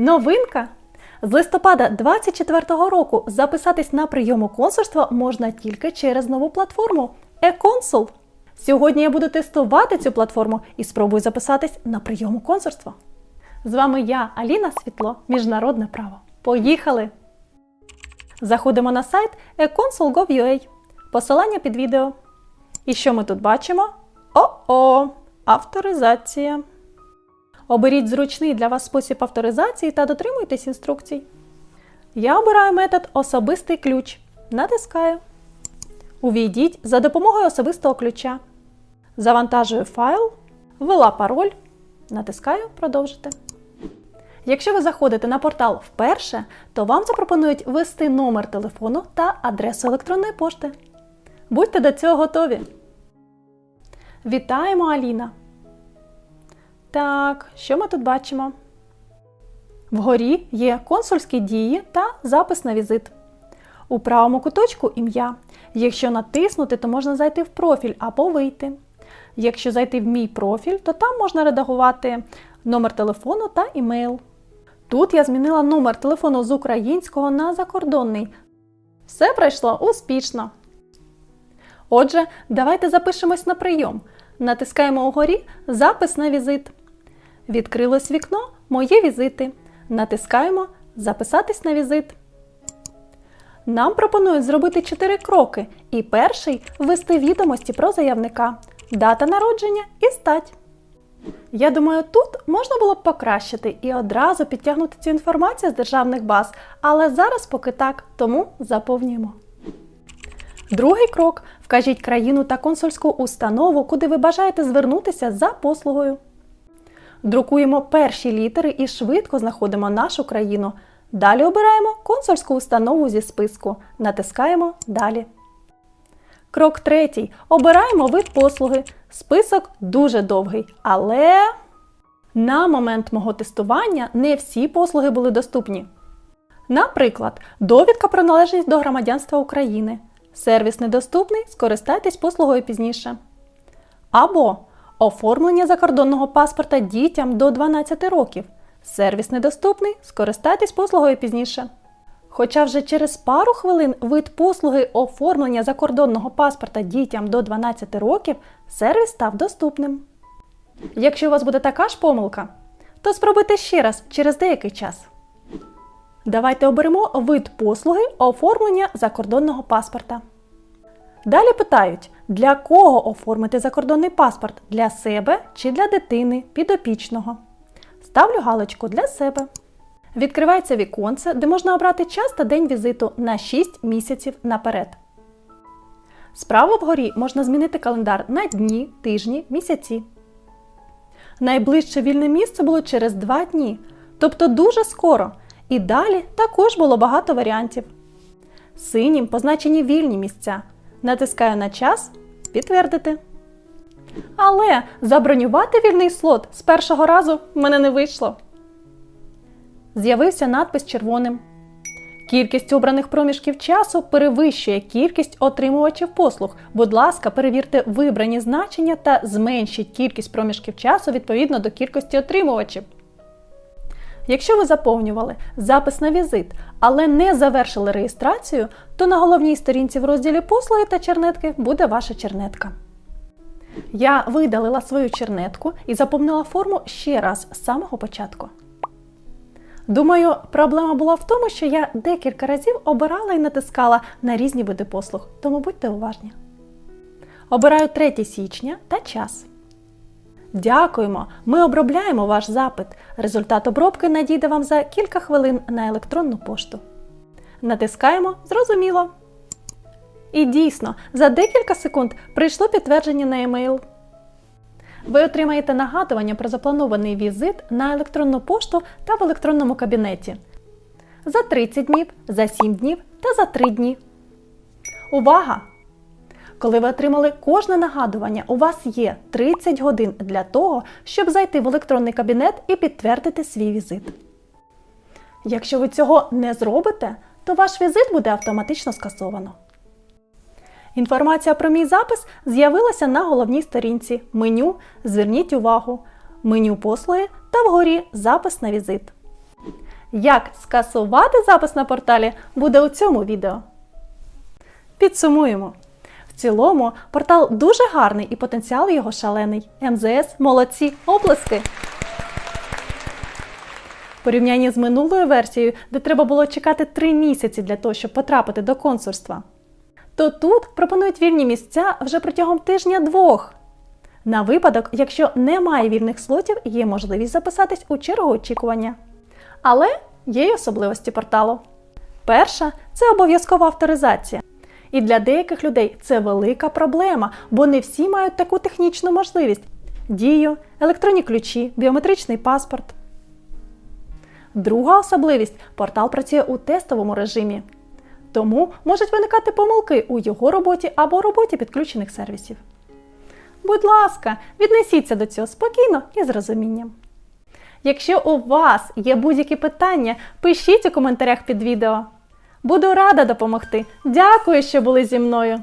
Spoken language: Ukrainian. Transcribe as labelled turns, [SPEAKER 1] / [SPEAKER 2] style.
[SPEAKER 1] Новинка! З листопада 2024 року записатись на прийом у консульство можна тільки через нову платформу e-Consul. Сьогодні я буду тестувати цю платформу і спробую записатись на прийом у консульство. З вами я, Аліна Світло, Міжнародне право. Поїхали! Заходимо на сайт econsul.gov.ua. Посилання під відео. І що ми тут бачимо? О-о! Авторизація. Оберіть зручний для вас спосіб авторизації та дотримуйтесь інструкцій. Я обираю метод Особистий ключ. Натискаю. Увійдіть за допомогою особистого ключа. Завантажую файл, ввела пароль. Натискаю Продовжити. Якщо ви заходите на портал вперше, то вам запропонують ввести номер телефону та адресу електронної пошти. Будьте до цього готові. Вітаємо, Аліна! Так, що ми тут бачимо? Вгорі є консульські дії та запис на візит. У правому куточку ім'я. Якщо натиснути, то можна зайти в профіль або вийти. Якщо зайти в мій профіль, то там можна редагувати номер телефону та імейл. Тут я змінила номер телефону з українського на закордонний. Все пройшло успішно. Отже, давайте запишемось на прийом. Натискаємо угорі Запис на візит. Відкрилось вікно Мої візити. Натискаємо Записатись на візит. Нам пропонують зробити 4 кроки. І перший ввести відомості про заявника, дата народження і стать. Я думаю, тут можна було б покращити і одразу підтягнути цю інформацію з державних баз, але зараз поки так, тому заповнюємо. Другий крок вкажіть країну та консульську установу, куди ви бажаєте звернутися за послугою. Друкуємо перші літери і швидко знаходимо нашу країну. Далі обираємо консульську установу зі списку. Натискаємо Далі. Крок третій. Обираємо вид послуги. Список дуже довгий, але на момент мого тестування не всі послуги були доступні. Наприклад, довідка про належність до громадянства України. Сервіс недоступний, скористайтесь послугою пізніше. Або оформлення закордонного паспорта дітям до 12 років. Сервіс недоступний, скористайтесь послугою пізніше. Хоча вже через пару хвилин вид послуги оформлення закордонного паспорта дітям до 12 років сервіс став доступним. Якщо у вас буде така ж помилка, то спробуйте ще раз через деякий час. Давайте оберемо вид послуги оформлення закордонного паспорта. Далі питають, для кого оформити закордонний паспорт для себе чи для дитини підопічного. Ставлю галочку для себе. Відкривається віконце, де можна обрати час та день візиту на 6 місяців наперед. Справа вгорі можна змінити календар на дні, тижні, місяці. Найближче вільне місце було через 2 дні, тобто дуже скоро. І далі також було багато варіантів. Синім позначені вільні місця. Натискаю на час Підтвердити. Але забронювати вільний слот з першого разу в мене не вийшло. З'явився надпис червоним. Кількість обраних проміжків часу перевищує кількість отримувачів послуг. Будь ласка, перевірте вибрані значення та зменшіть кількість проміжків часу відповідно до кількості отримувачів. Якщо ви заповнювали запис на візит, але не завершили реєстрацію, то на головній сторінці в розділі послуги та чернетки буде ваша чернетка. Я видалила свою чернетку і заповнила форму ще раз з самого початку. Думаю, проблема була в тому, що я декілька разів обирала і натискала на різні види послуг, тому будьте уважні. Обираю 3 січня та час. Дякуємо! Ми обробляємо ваш запит. Результат обробки надійде вам за кілька хвилин на електронну пошту. Натискаємо Зрозуміло. І дійсно, за декілька секунд прийшло підтвердження на емейл. Ви отримаєте нагадування про запланований візит на електронну пошту та в електронному кабінеті за 30 днів, за 7 днів та за 3 дні. Увага! Коли ви отримали кожне нагадування, у вас є 30 годин для того, щоб зайти в електронний кабінет і підтвердити свій візит. Якщо ви цього не зробите, то ваш візит буде автоматично скасовано. Інформація про мій запис з'явилася на головній сторінці меню Зверніть увагу, меню послуги та вгорі Запис на візит. Як скасувати запис на порталі буде у цьому відео. Підсумуємо. Цілому, портал дуже гарний і потенціал його шалений. МЗС молодці, оплески! Порівнянні з минулою версією, де треба було чекати 3 місяці для того, щоб потрапити до консульства, то тут пропонують вільні місця вже протягом тижня-двох. На випадок, якщо немає вільних слотів, є можливість записатись у чергу очікування. Але є й особливості порталу. Перша це обов'язкова авторизація. І для деяких людей це велика проблема, бо не всі мають таку технічну можливість: дію, електронні ключі, біометричний паспорт. Друга особливість портал працює у тестовому режимі. Тому можуть виникати помилки у його роботі або роботі підключених сервісів. Будь ласка, віднесіться до цього спокійно і з розумінням. Якщо у вас є будь-які питання, пишіть у коментарях під відео. Буду рада допомогти. Дякую, що були зі мною.